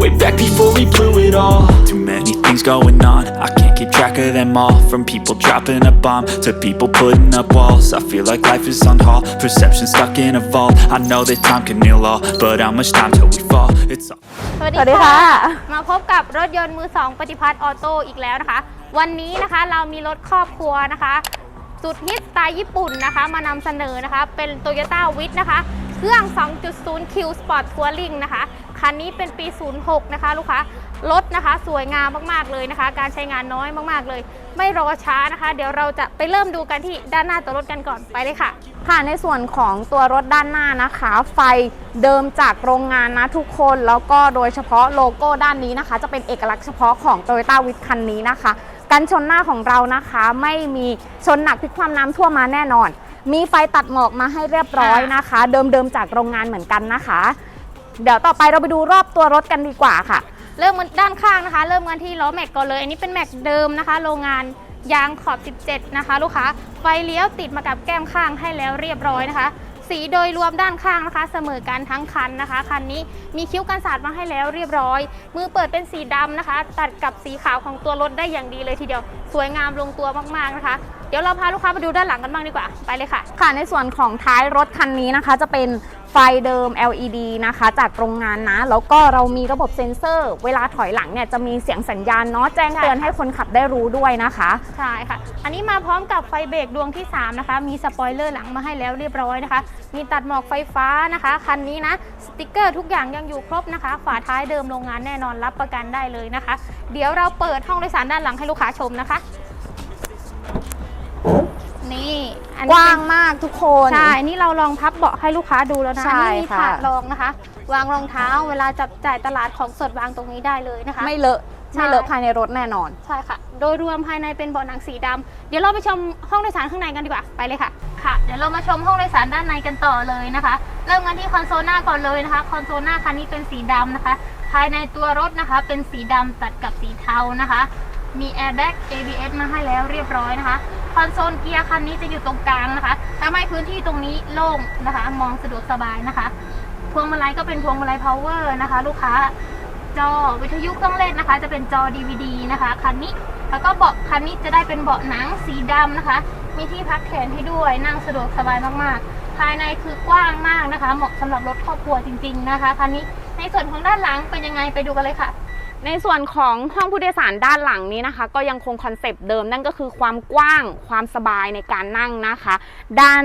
Way back before we blew it all. Too many things going on. I can't keep track of them all. From people dropping a bomb to people putting up walls. I feel like life is on hold. Perception stuck in a vault. I know that time can heal all, but how much time till we fall? It's all. สวัสดีสวัสดีค่ะ ค่ะ มาพบกับรถยนต์มือ2ปฏิพัฒน์ออโต้อีกแล้วนะคะ วันนี้นะคะเรามีรถครอบครัวนะคะ สุดฮิตสไตล์ญี่ปุ่นนะคะ มานำเสนอนะคะ เป็น Toyota w i t นะคะ เครื่อง 2.0 Q Sport Touring นะคะ คันนี้เป็นปี 06 นะคะ ลูกค้ารถนะคะ สวยงามมากๆเลยนะคะ การใช้งานน้อยมากๆเลย ไม่รอช้านะคะ เดี๋ยวเราจะไปเริ่มดูกันที่ด้านหน้าตัวรถกันก่อนไปเลยค่ะค่ะในส่วนของตัวรถด้านหน้านะคะ ไฟเดิมจากโรงงานนะทุกคนแล้วก็โดยเฉพาะโลโก้ด้านนี้นะคะ จะเป็นเอกลักษณ์เฉพาะของ Toyota w i t คันนี้นะคะกันชนหน้าของเรานะคะ ไม่มีชนหนักพลิกความน้ำท่วมมาแน่นอน มีไฟตัดหมอกมาให้เรียบร้อยนะคะ เดิมๆจากโรงงานเหมือนกันนะคะ เดี๋ยวต่อไปเราไปดูรอบตัวรถกันดีกว่าค่ะ เริ่มกันด้านข้างนะคะ เริ่มกันที่ล้อแม็กก่อนเลย อันนี้เป็นแม็กเดิมนะคะ โรงงานยางขอบ 17 นะคะ ลูกค้า ไฟเลี้ยวติดมากับแก้มข้างให้แล้วเรียบร้อยนะคะ สีโดยรวมด้านข้างนะคะ เสมอกันทั้งคันนะคะ คันนี้มีคิ้วกันสาดมาให้แล้วเรียบร้อย มือเปิดเป็นสีดำนะคะ ตัดกับสีขาวของตัวรถได้อย่างดีเลยทีเดียว สวยงามลงตัวมากๆนะคะ เดี๋ยวเราพาลูกค้ามาดูด้านหลังกันบ้างดีกว่า ไปเลยค่ะ ค่ะ ในส่วนของท้ายรถคันนี้นะคะ จะเป็น ไฟเดิม LED นะคะ จากโรงงานนะ แล้วก็เรามีระบบเซ็นเซอร์ เวลาถอยหลังเนี่ยจะมีเสียงสัญญาณเนาะแจ้งเตือนใช่ค่ะให้คนขับได้รู้ด้วยนะคะ ใช่ค่ะ อันนี้มาพร้อมกับไฟเบรกดวงที่ 3 นะคะ มีสปอยเลอร์หลังมาให้แล้วเรียบร้อยนะคะ มีตัดหมอกไฟฟ้านะคะ คันนี้นะ สติกเกอร์ทุกอย่างยังอยู่ครบนะคะ ฝาท้ายเดิมโรงงานแน่นอนรับประกันได้เลยนะคะ เดี๋ยวเราเปิดห้องโดยสารด้านหลังให้ลูกค้าชมนะคะ นี่ อันกนี้ว้าเป็งนมากทุกคน ใช่นี่เราลองพับเบาะให้ลูกค้าดูแล้วนะใช่นี่มีค่ะ ถาดรองนะคะ วางรองเท้าเวลาจับจ่ายตลาดของสดวางตรงนี้ได้เลยนะคะ ไม่เลอะใช่ ไม่เลอะภายในรถแน่นอน ใช่ค่ะ โดยรวมภายในเป็นเบาะหนังสีดำ เดี๋ยวเราไปชมห้องโดยสารข้างในกันดีกว่า ไปเลยค่ะ ค่ะ เดี๋ยวเรามาชมห้องโดยสารด้านในกันต่อเลยนะคะ เริ่มกันที่คอนโซลหน้าก่อนเลยนะคะ คอนโซลหน้าคันนี้เป็นสีดำนะคะ ภายในตัวรถนะคะ เป็นสีดำตัดกับสีเทานะคะ มี airbag ABS มาให้แล้วเรียบร้อยนะคะ คอนโซลเกียร์คันนี้จะอยู่ตรงกลางนะคะทำให้พื้นที่ตรงนี้โล่งนะคะ มองสะดวกสบายนะคะ พวงมาลัยก็เป็นพวงมาลัย power นะคะ ลูกค้าจอวิทยุเครื่องเล่นนะคะ จะเป็นจอ DVD นะคะคันนี้แล้วก็เบาะคันนี้จะได้เป็นเบาะหนังสีดำนะคะ มีที่พักแขนให้ด้วยนั่งสะดวกสบายมากๆ ภายในคือกว้างมากนะคะ เหมาะสำหรับรถครอบครัวจริง ๆนะคะคันนี้ในส่วนของด้านหลังเป็นยังไงไปดูกันเลยค่ะ ในส่วนของห้องผู้โดยสารด้านหลังนี้นะคะ ก็ยังคงคอนเซปต์เดิมนั่นก็คือความกว้างความสบายในการนั่งนะคะ ด้าน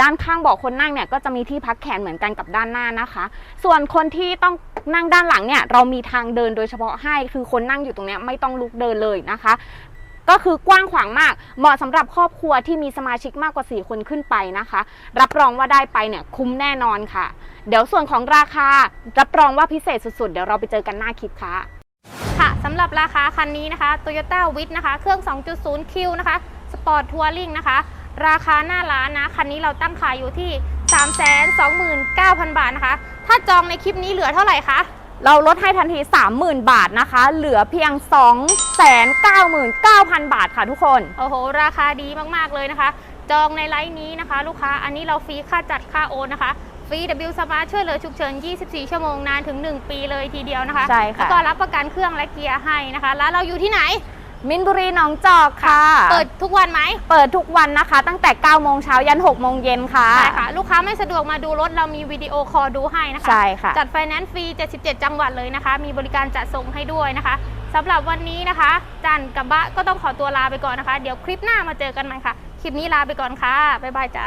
ด้านข้างเบาะคนนั่งเนี่ยก็จะมีที่พักแขนเหมือนกันกับด้านหน้านะคะ ส่วนคนที่ต้องนั่งด้านหลังเนี่ยเรามีทางเดินโดยเฉพาะให้คือคนนั่งอยู่ตรงนี้ไม่ต้องลุกเดินเลยนะคะ ก็คือกว้างขวางมาก เหมาะสำหรับครอบครัวที่มีสมาชิกมากกว่า 4 คนขึ้นไปนะคะ รับรองว่าได้ไปเนี่ยคุ้มแน่นอนค่ะ เดี๋ยวส่วนของราคารับรองว่าพิเศษสุดๆ เดี๋ยวเราไปเจอกันหน้าคลิปค่ะค่ะ สำหรับราคาคันนี้นะคะ Toyota w i t นะคะ เครื่อง 2.0 Q นะคะ Sport Touring นะคะ ราคาหน้าร้านนะ คันนี้เราตั้งขายอยู่ที่ 329,000 บาทนะคะ ถ้าจองในคลิปนี้เหลือเท่าไหร่คะเราลดให้ทันที 30,000 บาทนะคะ เหลือเพียง 299,000 บาทค่ะทุกคน โอ้โห ราคาดีมากๆเลยนะคะ จองในไลน์นี้นะคะ ลูกค้า อันนี้เราฟรีค่าจัดค่าโอนนะคะ ฟรี W Smart ช่วยเหลือฉุกเฉิน 24 ชั่วโมงนานถึง 1 ปีเลยทีเดียวนะคะ ใช่ค่ะ แล้วก็รับประกันเครื่องและเกียร์ให้นะคะ แล้วเราอยู่ที่ไหน มินบุรีหนองจอกค่ะ เปิดทุกวันไหม เปิดทุกวันนะคะ ตั้งแต่ 9 โมงเช้ายัน 6 โมงเย็นค่ะ ใช่ค่ะ ลูกค้าไม่สะดวกมาดูรถ เรามีวิดีโอคอลดูให้นะคะ ใช่ค่ะ จัดไฟแนนซ์ฟรี 77 จังหวัดเลยนะคะ มีบริการจัดส่งให้ด้วยนะคะสำหรับวันนี้นะคะ จันกับบะก็ต้องขอตัวลาไปก่อนนะคะ เดี๋ยวคลิปหน้ามาเจอกันใหม่ค่ะ คลิปนี้ลาไปก่อนค่ะบ๊ายบายจ้า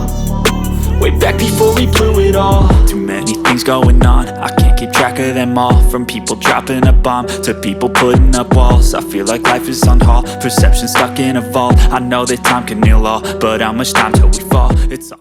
Way back before we blew it all. Too many things going on. I can't keep track of them all. From people dropping a bomb to people putting up walls. I feel like life is on hold. Perception stuck in a vault. I know that time can heal all, but how much time till we fall? It's